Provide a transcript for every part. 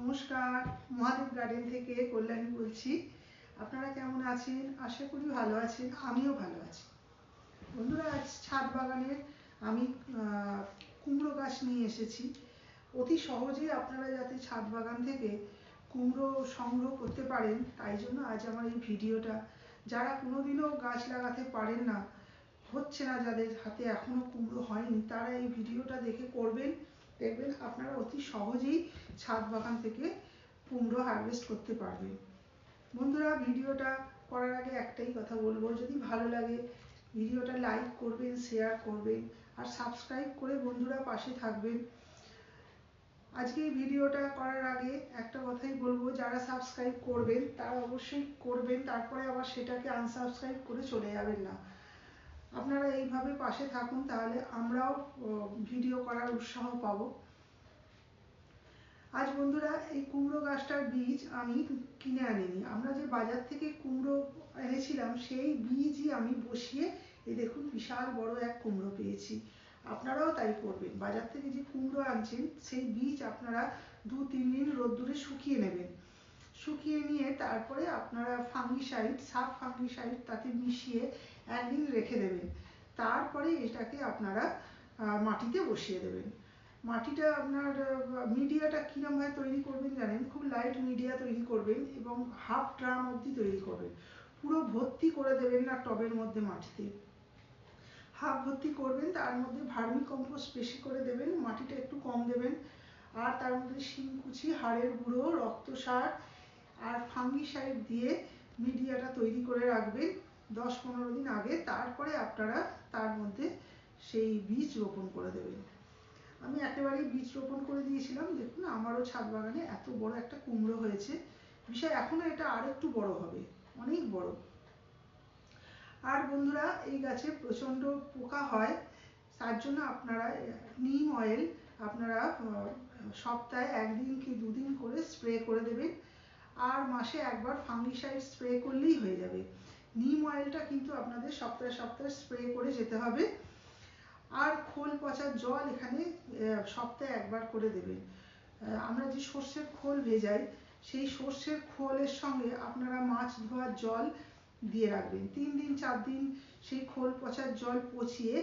নমস্কার, মহাদেব গার্ডেন থেকে কল্যাণী বলছি। আপনারা কেমন আছেন? আশা করি ভালো আছেন, আমিও ভালো আছি। বন্ধুরা, আজ ছাদ বাগানের আমি কুমড়ো গাছ নিয়ে এসেছি। অতি সহজেই আপনারা যাতে ছাদ বাগান থেকে কুমড়ো সংগ্রহ করতে পারেন, তাই জন্য আজ আমার এই ভিডিওটা। যারা কোনোদিনও গাছ লাগাতে পারেন না, হচ্ছে না যাদের হাতে এখনও কুমড়ো হয়নি, তারা এই ভিডিওটা দেখে করবেন। দেখবেন আপনারা অতি সহজেই ছাদ বাগান থেকে কুমড়ো হারভেস্ট করতে পারবেন। বন্ধুরা, ভিডিওটা করার আগে একটাই কথা বলব, যদি ভালো লাগে ভিডিওটা লাইক করবেন শেয়ার করবেন, আর সাবস্ক্রাইব করে বন্ধুরা পাশে থাকবেন। আজকে এই ভিডিওটা করার আগে একটা কথাই বলব, যারা সাবস্ক্রাইব করবেন, তারা অবশ্যই করবেন, তারপরে আবার সেটাকে আনসাবস্ক্রাইব করে চলে যাবেন না। আপনারা এইভাবে পাশে থাকুন, তাহলে আমরাও ভিডিও করার উৎসাহ পাবো। আজ বন্ধুরা, এই কুমড়ো গাছটার বীজ আমি কিনে আনিনি। আমরা যে বাজার থেকে কুমড়ো এনেছিলাম, সেই বীজই আমি বসিয়ে, এই দেখুন, বিশাল বড় এক কুমড়ো পেয়েছি। আপনারাও তাই করবেন। বাজার থেকে যে কুমড়ো আনছেন, সেই বীজ আপনারা দু তিন দিন রোদ্দুরে শুকিয়ে নেবেন। শুকিয়ে নিয়ে তারপরে আপনারা ফাঙ্গিসাইড সাব ফাঙ্গিসাইড তাতে মিশিয়ে একদিন রেখে দেবেন। তারপরে এটাকে আপনারা মাটিতে বসিয়ে দেবেন। মাটিটা আপনার মিডিয়াটা কীরমভাবে তৈরি করবেন জানেন? খুব লাইট মিডিয়া তৈরি করবেন এবং হাফ ড্রাম অবধি তৈরি করবেন। পুরো ভর্তি করে দেবেন না টবের মধ্যে মাটিতে। হাফ ভর্তি করবেন, তার মধ্যে ভার্মি কম্পোস্ট বেশি করে দেবেন, মাটিটা একটু কম দেবেন। আর তার মধ্যে শিংকুচি হাড়ের গুঁড়ো রক্ত সার আর ফাঙ্গিসাইড দিয়ে মিডিয়াটা তৈরি করে রাখবেন দশ পনেরো দিন আগে। তারপরে আপনারা তার মধ্যে সেই বীজ রোপণ করে দেবেন। আমি একেবারেই বীজ রোপণ করে দিয়েছিলাম। দেখুন, আমারও ছাদ বাগানে এত বড় একটা কুমড়ো হয়েছে। বিষয় এখনও এটা আর একটু বড় হবে, অনেক বড়। আর বন্ধুরা, এই গাছে প্রচণ্ড পোকা হয়, তার জন্য আপনারা নিম অয়েল আপনারা সপ্তাহে একদিন কি দুদিন করে স্প্রে করে দেবেন। আর মাসে একবার ফাঙ্গিসাইড স্প্রে করলেই হয়ে যাবে। নিম অয়েলটা কিন্তু আপনাদের সপ্তাহে সপ্তাহে স্প্রে করে যেতে হবে। আর খোল পচার জল এখানে সপ্তাহে একবার করে দেবেন। আমরা যে সর্ষের খোল ভেজাই, সেই সর্ষের খোলের সঙ্গে আপনারা মাছ ধোয়ার জল দিয়ে রাখবেন। তিন দিন, চার দিন সেই খোল পচার জল পচিয়ে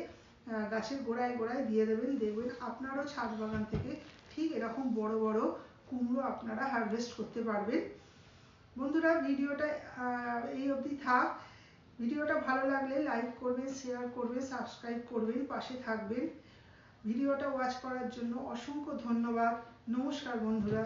গাছের গোড়ায় গোড়ায় দিয়ে দেবেন। দেখবেন আপনারও ছাদ বাগান থেকে ঠিক এরকম বড় বড় কুমড়ো আপনারা হারভেস্ট করতে পারবেন। বন্ধুরা, ভিডিওটা এই অবধি থাক। ভিডিওটা ভালো লাগলে লাইক করবে শেয়ার করবে সাবস্ক্রাইব করবেন, পাশে থাকবেন। ভিডিওটা ওয়াচ করার জন্য অসংখ্য ধন্যবাদ। নমস্কার বন্ধুরা।